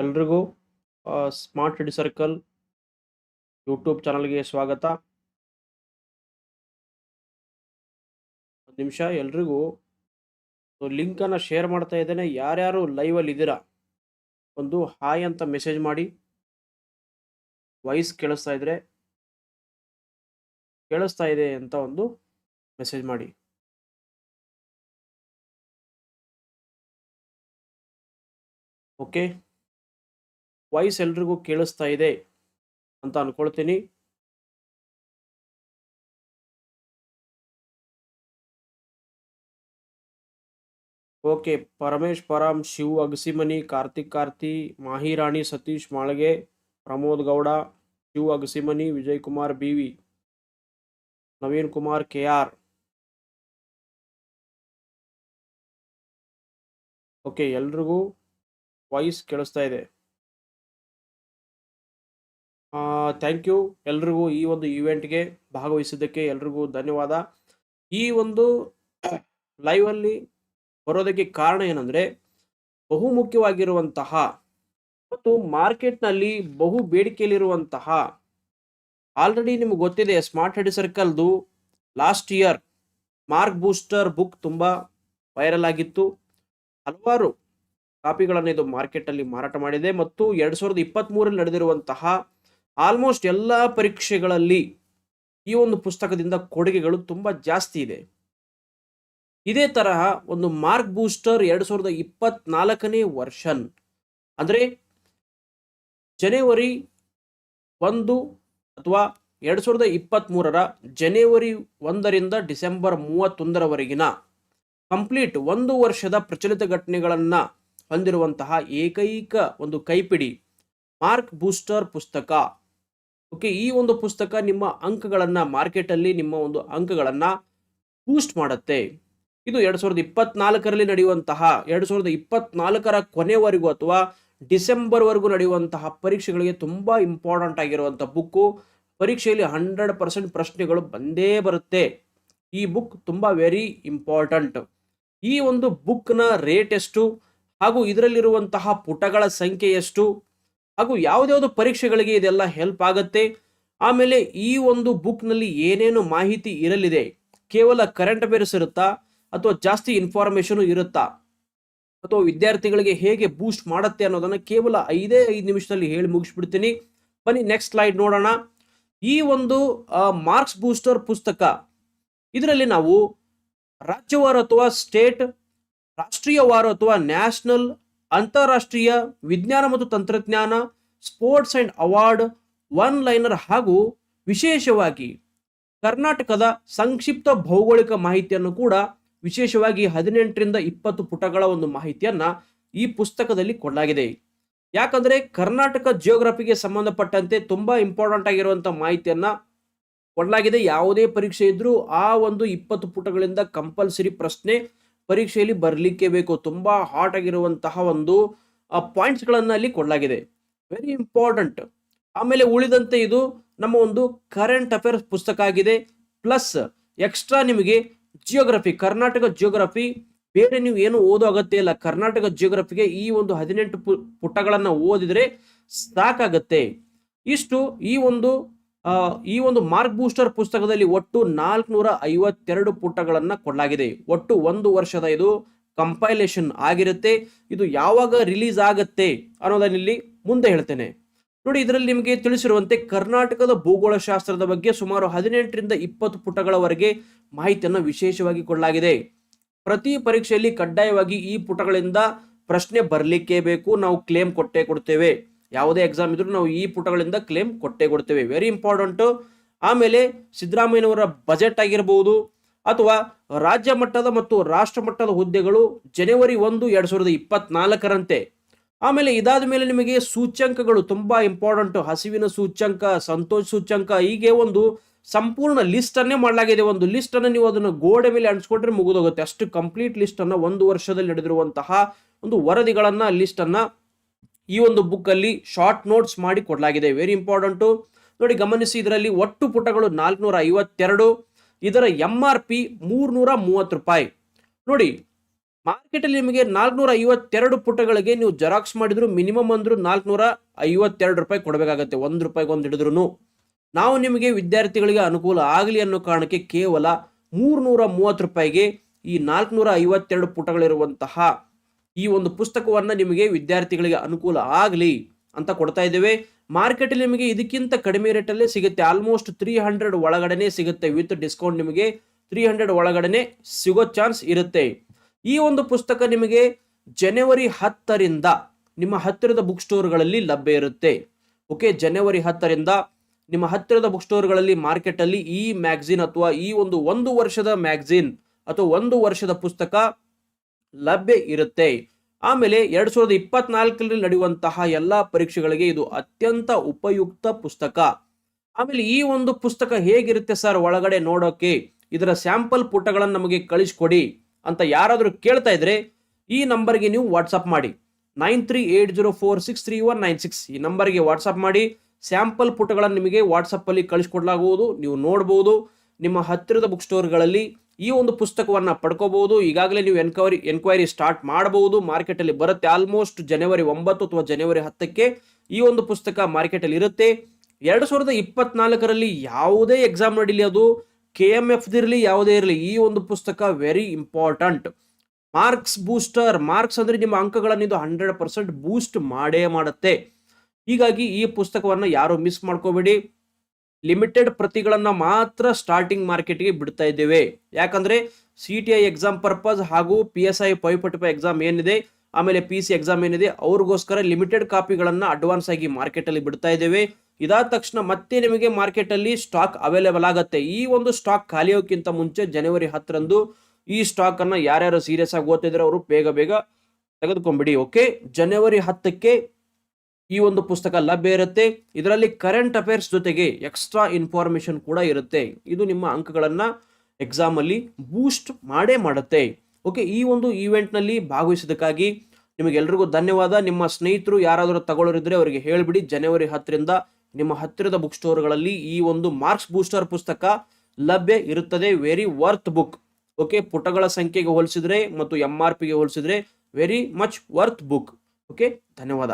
ಎಲ್ರಿಗೂ smart city circle YouTube ಚಾನಲ್ಗೆ ಸ್ವಾಗತ. ಒಂದು ನಿಮಿಷ, ಎಲ್ರಿಗೂ ಲಿಂಕನ್ನು ಶೇರ್ ಮಾಡ್ತಾ ಇದ್ದೇನೆ. ಯಾರ್ಯಾರು ಲೈವಲ್ಲಿ ಇದ್ದೀರಾ, ಒಂದು ಹಾಯ್ ಅಂತ ಮೆಸೇಜ್ ಮಾಡಿ. ವಾಯ್ಸ್ ಕೇಳಿಸ್ತಾ ಇದ್ರೆ, ಕೇಳಿಸ್ತಾ ಇದೆ ಅಂತ ಒಂದು ಮೆಸೇಜ್ ಮಾಡಿ. ಓಕೆ ವಾಯ್ಸ್ ಎಲ್ರಿಗೂ ಕೇಳಿಸ್ತಾ ಇದೆ ಅಂತ ಅನ್ಕೊಳ್ತೀನಿ. Okay, Paramesh Param Shiv, Agasimani, Karthik, Karthi, Mahirani, Satish, Malge, Pramod Gowda, Shiv, Agasimani Vijay Kumar B V Naveen Kumar K R okay, ಎಲ್ರಿಗೂ ವಾಯ್ಸ್ ಕೇಳಿಸ್ತಾ ಇದೆ. ಥ್ಯಾಂಕ್ ಯು ಎಲ್ರಿಗೂ ಈ ಒಂದು ಈವೆಂಟ್ಗೆ ಭಾಗವಹಿಸಿದ್ದಕ್ಕೆ ಎಲ್ರಿಗೂ ಧನ್ಯವಾದ. ಈ ಒಂದು ಲೈವಲ್ಲಿ ಬರೋದಕ್ಕೆ ಕಾರಣ ಏನಂದರೆ ಬಹುಮುಖ್ಯವಾಗಿರುವಂತಹ ಮತ್ತು ಮಾರ್ಕೆಟ್ನಲ್ಲಿ ಬಹು ಬೇಡಿಕೆಯಲ್ಲಿರುವಂತಹ ಆಲ್ರೆಡಿ ನಿಮ್ಗೆ ಗೊತ್ತಿದೆ smart head ಸರ್ಕಲ್ದು last year mark booster book ತುಂಬ ವೈರಲ್ ಆಗಿತ್ತು. ಹಲವಾರು ಕಾಪಿಗಳನ್ನು ಇದು ಮಾರ್ಕೆಟಲ್ಲಿ ಮಾರಾಟ ಮಾಡಿದೆ ಮತ್ತು ಎರಡು ಸಾವಿರದ ಇಪ್ಪತ್ತ್ಮೂರಲ್ಲಿ ನಡೆದಿರುವಂತಹ ಆಲ್ಮೋಸ್ಟ್ ಎಲ್ಲ ಪರೀಕ್ಷೆಗಳಲ್ಲಿ ಈ ಒಂದು ಪುಸ್ತಕದಿಂದ ಕೊಡುಗೆಗಳು ತುಂಬ ಜಾಸ್ತಿ ಇದೆ. ಇದೇ ತರಹ ಒಂದು ಮಾರ್ಕ್ ಬೂಸ್ಟರ್ ಎರಡು ಸಾವಿರದ ಇಪ್ಪತ್ನಾಲ್ಕನೇ ವರ್ಷನ್, ಅಂದರೆ ಜನವರಿ ಒಂದು ಅಥವಾ ಎರಡು ಸಾವಿರದ ಇಪ್ಪತ್ತ್ಮೂರರ ಜನವರಿ ಒಂದರಿಂದ ಡಿಸೆಂಬರ್ ಮೂವತ್ತೊಂದರವರೆಗಿನ ಕಂಪ್ಲೀಟ್ ಒಂದು ವರ್ಷದ ಪ್ರಚಲಿತ ಘಟನೆಗಳನ್ನು ಹೊಂದಿರುವಂತಹ ಏಕೈಕ ಒಂದು ಕೈಪಿಡಿ ಮಾರ್ಕ್ ಬೂಸ್ಟರ್ ಪುಸ್ತಕ. ಓಕೆ ಈ ಒಂದು ಪುಸ್ತಕ ನಿಮ್ಮ ಅಂಕಗಳನ್ನು ಮಾರ್ಕೆಟಲ್ಲಿ ನಿಮ್ಮ ಒಂದು ಅಂಕಗಳನ್ನು ಬೂಸ್ಟ್ ಮಾಡುತ್ತೆ. ಇದು ಎರಡು ಸಾವಿರದ ಇಪ್ಪತ್ನಾಲ್ಕರಲ್ಲಿ ನಡೆಯುವಂತಹ, ಎರಡು ಸಾವಿರದ ಇಪ್ಪತ್ನಾಲ್ಕರ ಕೊನೆವರೆಗೂ ಅಥವಾ ಡಿಸೆಂಬರ್ವರೆಗೂ ನಡೆಯುವಂತಹ ಪರೀಕ್ಷೆಗಳಿಗೆ ತುಂಬ ಇಂಪಾರ್ಟೆಂಟ್ ಆಗಿರುವಂಥ ಬುಕ್ಕು ಪರೀಕ್ಷೆಯಲ್ಲಿ ಹಂಡ್ರೆಡ್ ಪರ್ಸೆಂಟ್ ಪ್ರಶ್ನೆಗಳು ಬಂದೇ ಬರುತ್ತೆ. ಈ ಬುಕ್ ತುಂಬ ವೆರಿ ಇಂಪಾರ್ಟೆಂಟ್ ಈ ಒಂದು ಬುಕ್ನ ರೇಟ್ ಎಷ್ಟು? ಹಾಗೂ ಇದರಲ್ಲಿರುವಂತಹ ಪುಟಗಳ ಸಂಖ್ಯೆ ಎಷ್ಟು? ಹಾಗೂ ಯಾವುದ್ಯಾವುದು ಪರೀಕ್ಷೆಗಳಿಗೆ ಇದೆಲ್ಲ ಹೆಲ್ಪ್ ಆಗುತ್ತೆ. ಆಮೇಲೆ ಈ ಒಂದು ಬುಕ್ನಲ್ಲಿ ಏನೇನು ಮಾಹಿತಿ ಇರಲಿದೆ, ಕೇವಲ ಕರೆಂಟ್ ಅಫೇರ್ಸ್ ಇರುತ್ತಾ, ಅಥವಾ ಜಾಸ್ತಿ ಇನ್ಫಾರ್ಮೇಷನು ಇರುತ್ತಾ, ಅಥವಾ ವಿದ್ಯಾರ್ಥಿಗಳಿಗೆ ಹೇಗೆ ಬೂಸ್ಟ್ ಮಾಡುತ್ತೆ ಅನ್ನೋದನ್ನು ಕೇವಲ ಐದೇ ಐದು ನಿಮಿಷದಲ್ಲಿ ಹೇಳಿ ಮುಗಿಸ್ಬಿಡ್ತೀನಿ. ಬನ್ನಿ ನೆಕ್ಸ್ಟ್ ಸ್ಲೈಡ್ ನೋಡೋಣ. ಈ ಒಂದು ಮಾರ್ಕ್ಸ್ ಬೂಸ್ಟರ್ ಪುಸ್ತಕ, ಇದರಲ್ಲಿ ನಾವು ರಾಜ್ಯವಾರು ಅಥವಾ ಸ್ಟೇಟ್ ರಾಷ್ಟ್ರೀಯವಾರು ಅಥವಾ ನ್ಯಾಷನಲ್ ಅಂತಾರಾಷ್ಟ್ರೀಯ ವಿಜ್ಞಾನ ಮತ್ತು ತಂತ್ರಜ್ಞಾನ sports and award one liner ಹಾಗೂ ವಿಶೇಷವಾಗಿ ಕರ್ನಾಟಕದ ಸಂಕ್ಷಿಪ್ತ ಭೌಗೋಳಿಕ ಮಾಹಿತಿಯನ್ನು ಕೂಡ ವಿಶೇಷವಾಗಿ ಹದಿನೆಂಟರಿಂದ ಇಪ್ಪತ್ತು ಪುಟಗಳ ಒಂದು ಮಾಹಿತಿಯನ್ನು ಈ ಪುಸ್ತಕದಲ್ಲಿ ಕೊಡಲಾಗಿದೆ. ಯಾಕಂದರೆ ಕರ್ನಾಟಕ ಜಿಯೋಗ್ರಫಿಗೆ ಸಂಬಂಧಪಟ್ಟಂತೆ ತುಂಬ ಇಂಪಾರ್ಟೆಂಟ್ ಆಗಿರುವಂಥ ಮಾಹಿತಿಯನ್ನು ಕೊಡಲಾಗಿದೆ. ಯಾವುದೇ ಪರೀಕ್ಷೆ ಇದ್ದರೂ ಆ ಒಂದು ಇಪ್ಪತ್ತು ಪುಟಗಳಿಂದ ಕಂಪಲ್ಸರಿ ಪ್ರಶ್ನೆ ಪರೀಕ್ಷೆಯಲ್ಲಿ ಬರಲಿಕ್ಕೆ ಬೇಕು. ತುಂಬ ಹಾಟ್ ಆಗಿರುವಂತಹ ಒಂದು ಪಾಯಿಂಟ್ಸ್ಗಳನ್ನು ಅಲ್ಲಿ ಕೊಡಲಾಗಿದೆ. ವೆರಿ ಇಂಪಾರ್ಟೆಂಟ್ ಆಮೇಲೆ ಉಳಿದಂತೆ ಇದು ನಮ್ಮ ಒಂದು ಕರೆಂಟ್ ಅಫೇರ್ಸ್ ಪುಸ್ತಕ ಆಗಿದೆ. ಪ್ಲಸ್ ಎಕ್ಸ್ಟ್ರಾ ನಿಮಗೆ ಜಿಯೋಗ್ರಫಿ ಕರ್ನಾಟಕ ಜಿಯೋಗ್ರಫಿ ಬೇರೆ ನೀವು ಏನು ಓದೋ ಅಗತ್ಯ ಇಲ್ಲ. ಕರ್ನಾಟಕ ಜಿಯೋಗ್ರಫಿಗೆ ಈ ಒಂದು ಹದಿನೆಂಟು ಪುಟಗಳನ್ನು ಓದಿದ್ರೆ ಸಾಕಾಗತ್ತೆ. ಇಷ್ಟು ಈ ಒಂದು ಈ ಒಂದು ಮಾರ್ಕ್ ಬೂಸ್ಟರ್ ಪುಸ್ತಕದಲ್ಲಿ ಒಟ್ಟು ನಾಲ್ಕುನೂರ ಐವತ್ತೆರಡು ಪುಟಗಳನ್ನು ಕೊಡಲಾಗಿದೆ. ಒಟ್ಟು ಒಂದು ವರ್ಷದ ಇದು ಕಂಪೈಲೇಷನ್ ಆಗಿರುತ್ತೆ. ಇದು ಯಾವಾಗ ರಿಲೀಸ್ ಆಗತ್ತೆ ಅನ್ನೋದನ್ನ ಇಲ್ಲಿ ಮುಂದೆ ಹೇಳ್ತೇನೆ. ನೋಡಿ, ಇದರಲ್ಲಿ ನಿಮಗೆ ತಿಳಿಸಿರುವಂತೆ ಕರ್ನಾಟಕದ ಭೂಗೋಳ ಶಾಸ್ತ್ರದ ಬಗ್ಗೆ ಸುಮಾರು ಹದಿನೆಂಟರಿಂದ ಇಪ್ಪತ್ತು ಪುಟಗಳವರೆಗೆ ಮಾಹಿತಿಯನ್ನು ವಿಶೇಷವಾಗಿ ಕೊಡಲಾಗಿದೆ. ಪ್ರತಿ ಪರೀಕ್ಷೆಯಲ್ಲಿ ಕಡ್ಡಾಯವಾಗಿ ಈ ಪುಟಗಳಿಂದ ಪ್ರಶ್ನೆ ಬರಲಿಕ್ಕೆ ಬೇಕು. ನಾವು ಕ್ಲೇಮ್ ಕೊಟ್ಟೇ ಕೊಡ್ತೇವೆ. ಯಾವುದೇ ಎಕ್ಸಾಮ್ ಇದ್ರೂ ನಾವು ಈ ಪುಟಗಳಿಂದ ಕ್ಲೇಮ್ ಕೊಟ್ಟೇ ಕೊಡ್ತೇವೆ. ವೆರಿ ಇಂಪಾರ್ಟೆಂಟು ಆಮೇಲೆ ಸಿದ್ದರಾಮಯ್ಯನವರ ಬಜೆಟ್ ಆಗಿರಬಹುದು ಅಥವಾ ರಾಜ್ಯ ಮಟ್ಟದ ಮತ್ತು ರಾಷ್ಟ್ರ ಮಟ್ಟದ ಹುದ್ದೆಗಳು ಜನವರಿ ಒಂದು, ಎರಡು ಸಾವಿರದ ಇಪ್ಪತ್ನಾಲ್ಕರಂತೆ. ಆಮೇಲೆ ಇದಾದ ಮೇಲೆ ನಿಮಗೆ ಸೂಚ್ಯಂಕಗಳು ತುಂಬ ಇಂಪಾರ್ಟೆಂಟ್ ಹಸಿವಿನ ಸೂಚ್ಯಂಕ, ಸಂತೋಷ ಸೂಚ್ಯಂಕ, ಹೀಗೆ ಒಂದು ಸಂಪೂರ್ಣ ಲಿಸ್ಟನ್ನೇ ಮಾಡಲಾಗಿದೆ. ಒಂದು ಲಿಸ್ಟನ್ನು ನೀವು ಅದನ್ನು ಗೋಡೆ ಮೇಲೆ ಅಂಟಿಸ್ಕೊಂಡ್ರೆ ಮುಗಿದೋಗುತ್ತೆ. ಅಷ್ಟು ಕಂಪ್ಲೀಟ್ ಲಿಸ್ಟನ್ನು ಒಂದು ವರ್ಷದಲ್ಲಿ ನಡೆದಿರುವಂತಹ ಒಂದು ವರದಿಗಳನ್ನು ಲಿಸ್ಟನ್ನು ಈ ಒಂದು ಬುಕ್ಕಲ್ಲಿ ಶಾರ್ಟ್ ನೋಟ್ಸ್ ಮಾಡಿ ಕೊಡಲಾಗಿದೆ. ವೆರಿ ಇಂಪಾರ್ಟೆಂಟು ನೋಡಿ ಗಮನಿಸಿ, ಇದರಲ್ಲಿ ಒಟ್ಟು ಪುಟಗಳು ನಾಲ್ಕುನೂರ ಐವತ್ತೆರಡು ಇದರ ಎಂ ಆರ್ ಪಿ ಮೂರ್ನೂರ ಮೂವತ್ತು ರೂಪಾಯಿ. ನೋಡಿ ಮಾರ್ಕೆಟಲ್ಲಿ ನಿಮಗೆ ನಾಲ್ಕುನೂರ ಐವತ್ತೆರಡು ಪುಟಗಳಿಗೆ ನೀವು ಜೆರಾಕ್ಸ್ ಮಾಡಿದ್ರು ಮಿನಿಮಮ್ ಅಂದ್ರು ನಾಲ್ಕುನೂರ ಐವತ್ತೆರಡು ರೂಪಾಯಿ ಕೊಡಬೇಕಾಗತ್ತೆ, ಒಂದು ರೂಪಾಯಿಗೆ ಒಂದು ಹಿಡಿದ್ರು ನಾವು ನಿಮಗೆ ವಿದ್ಯಾರ್ಥಿಗಳಿಗೆ ಅನುಕೂಲ ಆಗಲಿ ಅನ್ನೋ ಕಾರಣಕ್ಕೆ ಕೇವಲ ಮೂರ್ನೂರ ಮೂವತ್ತು ರೂಪಾಯಿಗೆ ಈ ನಾಲ್ಕುನೂರ ಐವತ್ತೆರಡು ಪುಟಗಳಿರುವಂತಹ ಈ ಒಂದು ಪುಸ್ತಕವನ್ನು ನಿಮಗೆ ವಿದ್ಯಾರ್ಥಿಗಳಿಗೆ ಅನುಕೂಲ ಆಗಲಿ ಅಂತ ಕೊಡ್ತಾ ಇದ್ದೇವೆ. ಮಾರ್ಕೆಟಲ್ಲಿ ನಿಮಗೆ ಇದಕ್ಕಿಂತ ಕಡಿಮೆ ರೇಟಲ್ಲೇ ಸಿಗುತ್ತೆ. ಆಲ್ಮೋಸ್ಟ್ ತ್ರೀ ಹಂಡ್ರೆಡ್ ಒಳಗಡೆ ಸಿಗುತ್ತೆ. ವಿತ್ ಡಿಸ್ಕೌಂಟ್ ನಿಮಗೆ ತ್ರೀ ಹಂಡ್ರೆಡ್ ಒಳಗಡೆ ಸಿಗೋ ಚಾನ್ಸ್ ಇರುತ್ತೆ. ಈ ಒಂದು ಪುಸ್ತಕ ನಿಮಗೆ ಜನವರಿ ಹತ್ತರಿಂದ ನಿಮ್ಮ ಹತ್ತಿರದ ಬುಕ್ ಸ್ಟೋರ್ಗಳಲ್ಲಿ ಲಭ್ಯ ಇರುತ್ತೆ. ಓಕೆ ಜನವರಿ ಹತ್ತರಿಂದ ನಿಮ್ಮ ಹತ್ತಿರದ ಬುಕ್ ಸ್ಟೋರ್ಗಳಲ್ಲಿ ಮಾರ್ಕೆಟಲ್ಲಿ ಈ ಮ್ಯಾಗ್ಝಿನ್ ಅಥವಾ ಈ ಒಂದು ಒಂದು ವರ್ಷದ ಮ್ಯಾಗ್ಝಿನ್ ಅಥವಾ ಒಂದು ವರ್ಷದ ಪುಸ್ತಕ ಲಭ್ಯ ಇರುತ್ತೆ. ಆಮೇಲೆ ಎರಡ್ ಸಾವಿರದ ಇಪ್ಪತ್ನಾಲ್ಕರಲ್ಲಿ ನಡೆಯುವಂತಹ ಎಲ್ಲಾ ಪರೀಕ್ಷೆಗಳಿಗೆ ಇದು ಅತ್ಯಂತ ಉಪಯುಕ್ತ ಪುಸ್ತಕ. ಆಮೇಲೆ ಈ ಒಂದು ಪುಸ್ತಕ ಹೇಗಿರುತ್ತೆ ಸರ್ ಒಳಗಡೆ ನೋಡೋಕೆ? ಇದರ ಸ್ಯಾಂಪಲ್ ಪುಟಗಳನ್ನು ನಮಗೆ ಕಳಿಸ್ಕೊಡಿ ಅಂತ ಯಾರಾದರೂ ಕೇಳ್ತಾ ಇದ್ರೆ ಈ ನಂಬರ್ಗೆ ನೀವು ವಾಟ್ಸಪ್ ಮಾಡಿ. Nine three eight zero four six three one nine six ಈ ನಂಬರ್ಗೆ ವಾಟ್ಸಪ್ ಮಾಡಿ. ಸ್ಯಾಂಪಲ್ ಪುಟಗಳನ್ನು ನಿಮಗೆ ವಾಟ್ಸಪ್ಪಲ್ಲಿ ಕಳಿಸ್ಕೊಡ್ಲಾಗುವುದು. ನೀವು ನೋಡ್ಬೋದು. ನಿಮ್ಮ ಹತ್ತಿರದ ಬುಕ್ ಸ್ಟೋರ್ಗಳಲ್ಲಿ ಈ ಒಂದು ಪುಸ್ತಕವನ್ನು ಪಡ್ಕೋಬಹುದು. ಈಗಾಗಲೇ ನೀವು ಎನ್ಕ್ವೈರಿ ಎನ್ಕ್ವೈರಿ ಸ್ಟಾರ್ಟ್ ಮಾಡಬಹುದು. ಮಾರ್ಕೆಟಲ್ಲಿ ಬರುತ್ತೆ. ಆಲ್ಮೋಸ್ಟ್ ಜನವರಿ ಒಂಬತ್ತು ಅಥವಾ ಜನವರಿ ಹತ್ತಕ್ಕೆ ಈ ಒಂದು ಪುಸ್ತಕ ಮಾರ್ಕೆಟಲ್ಲಿ ಇರುತ್ತೆ. ಎರಡು ಸಾವಿರದ ಇಪ್ಪತ್ನಾಲ್ಕರಲ್ಲಿ ಯಾವುದೇ ಎಕ್ಸಾಮ್ ನಡೀಲಿ ಅದು. ಕೆ ಎಂ ಎಫ್ ಇರಲಿ, ಯಾವುದೇ ಇರಲಿ, ಈ ಒಂದು ಪುಸ್ತಕ very important marks booster marks ಅಂದ್ರೆ ನಿಮ್ಮ ಅಂಕಗಳನ್ನು ಇದು ಹಂಡ್ರೆಡ್ ಪರ್ಸೆಂಟ್ ಬೂಸ್ಟ್ ಮಾಡೇ ಮಾಡುತ್ತೆ. ಹೀಗಾಗಿ ಈ ಪುಸ್ತಕವನ್ನು ಯಾರು ಮಿಸ್ ಮಾಡ್ಕೋಬೇಡಿ. ಲಿಮಿಟೆಡ್ ಪ್ರತಿಗಳನ್ನು ಮಾತ್ರ ಸ್ಟಾರ್ಟಿಂಗ್ ಮಾರ್ಕೆಟ್ಗೆ ಬಿಡ್ತಾ ಇದ್ದೇವೆ. ಯಾಕಂದ್ರೆ C T I exam purpose ಹಾಗೂ P S I five exam ಏನಿದೆ, ಆಮೇಲೆ ಪಿ ಸಿ ಎಕ್ಸಾಮ್ ಏನಿದೆ, ಅವ್ರಿಗೋಸ್ಕರ ಲಿಮಿಟೆಡ್ ಕಾಪಿಗಳನ್ನು ಅಡ್ವಾನ್ಸ್ ಆಗಿ ಮಾರ್ಕೆಟಲ್ಲಿ ಬಿಡ್ತಾ ಇದ್ದೇವೆ. ಇದಾದ ತಕ್ಷಣ ಮತ್ತೆ ನಿಮಗೆ ಮಾರ್ಕೆಟಲ್ಲಿ ಸ್ಟಾಕ್ ಅವೈಲೇಬಲ್ ಆಗುತ್ತೆ. ಈ ಒಂದು ಸ್ಟಾಕ್ ಖಾಲಿಯೋಕ್ಕಿಂತ ಮುಂಚೆ ಜನವರಿ ಹತ್ತರಂದು ಈ ಸ್ಟಾಕ್ ಅನ್ನ ಯಾರ್ಯಾರು ಸೀರಿಯಸ್ ಆಗಿ ಓದ್ತಿದ್ರೆ, ಅವರು ಬೇಗ ಬೇಗ ತೆಗೆದುಕೊಂಡ್ಬಿಡಿ ಓಕೆ ಜನವರಿ ಹತ್ತಕ್ಕೆ ಈ ಒಂದು ಪುಸ್ತಕ ಲಭ್ಯ ಇರುತ್ತೆ. ಇದರಲ್ಲಿ ಕರೆಂಟ್ ಅಫೇರ್ಸ್ ಜೊತೆಗೆ ಎಕ್ಸ್ಟ್ರಾ ಇನ್ಫಾರ್ಮೇಶನ್ ಕೂಡ ಇರುತ್ತೆ. ಇದು ನಿಮ್ಮ ಅಂಕಗಳನ್ನು ಎಕ್ಸಾಮ್ ಅಲ್ಲಿ ಬೂಸ್ಟ್ ಮಾಡೇ ಮಾಡುತ್ತೆ. ಓಕೆ ಈ ಒಂದು ಈವೆಂಟ್ನಲ್ಲಿ ಭಾಗವಹಿಸಿದ್ದಕ್ಕಾಗಿ ನಿಮಗೆಲ್ರಿಗೂ ಧನ್ಯವಾದ. ನಿಮ್ಮ ಸ್ನೇಹಿತರು ಯಾರಾದರೂ ತಗೊಳ್ಳೋರಿದ್ರೆ ಅವರಿಗೆ ಹೇಳಿಬಿಡಿ. ಜನವರಿ ಹತ್ತರಿಂದ ನಿಮ್ಮ ಹತ್ತಿರದ ಬುಕ್ ಸ್ಟೋರ್ಗಳಲ್ಲಿ ಈ ಒಂದು ಮಾರ್ಕ್ಸ್ ಬೂಸ್ಟರ್ ಪುಸ್ತಕ ಲಭ್ಯ ಇರುತ್ತದೆ. ವೆರಿ ವರ್ತ್ ಬುಕ್ ಓಕೆ ಪುಟಗಳ ಸಂಖ್ಯೆಗೆ ಹೋಲಿಸಿದ್ರೆ ಮತ್ತು ಎಂ ಆರ್ ಪಿಗೆ ಹೋಲಿಸಿದ್ರೆ very much worth book okay ಧನ್ಯವಾದ.